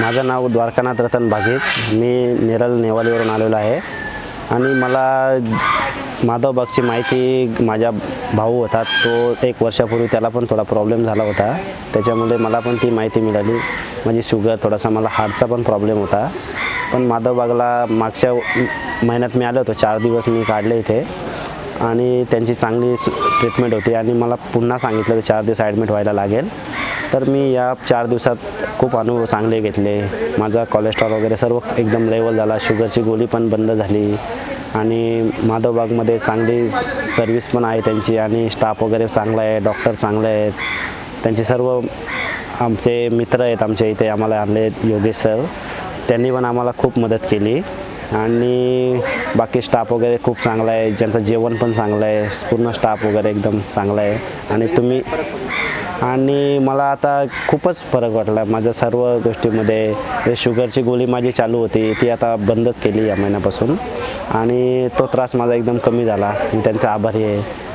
माझं नाव द्वारकानाथ रतन भागीत मी निरल नेवालीवरून आलेलो आहे. आणि मला माधव बागची माहिती माझ्या भाऊ होता. तो एक वर्षापूर्वी त्याला पण थोडा प्रॉब्लेम झाला होता. त्याच्यामुळे मला पण ती माहिती मिळाली. म्हणजे माझी शुगर थोडासा मला हार्टचा पण प्रॉब्लेम होता. पण माधव बागला मागच्या महिन्यात मी आलो होतो. चार दिवस मी काढले इथे. आणि त्यांची चांगली ट्रीटमेंट होती. आणि मला पुन्हा सांगितलं चार दिवस ॲडमिट व्हायला लागेल. तर मी या चार दिवसात खूप अनुभव चांगले घेतले. माझा कोलेस्ट्रॉल वगैरे सर्व एकदम लेवल झाला. शुगरची गोळी पण बंद झाली. आणि माधवबागमध्ये चांगली सर्विस पण आहे त्यांची आणि स्टाफ वगैरे चांगला आहे डॉक्टर चांगले आहेत. त्यांचे सर्व आमचे मित्र आहेत आमच्या इथे आम्हाला आणले योगेश सर त्यांनी पण आम्हाला खूप मदत केली. आणि बाकी स्टाफ वगैरे खूप चांगला आहे. ज्यांचं जेवण पण चांगलं आहे. पूर्ण स्टाफ वगैरे एकदम चांगला आहे. आणि तुम्ही आणि मला आता खूपच फरक वाटला. माझ्या सर्व गोष्टीमध्ये जे शुगरची गोळी माझी चालू होती ती आता बंदच केली या महिन्यापासून. आणि तो त्रास माझा एकदम कमी झाला. मी त्यांचा आभारी आहे.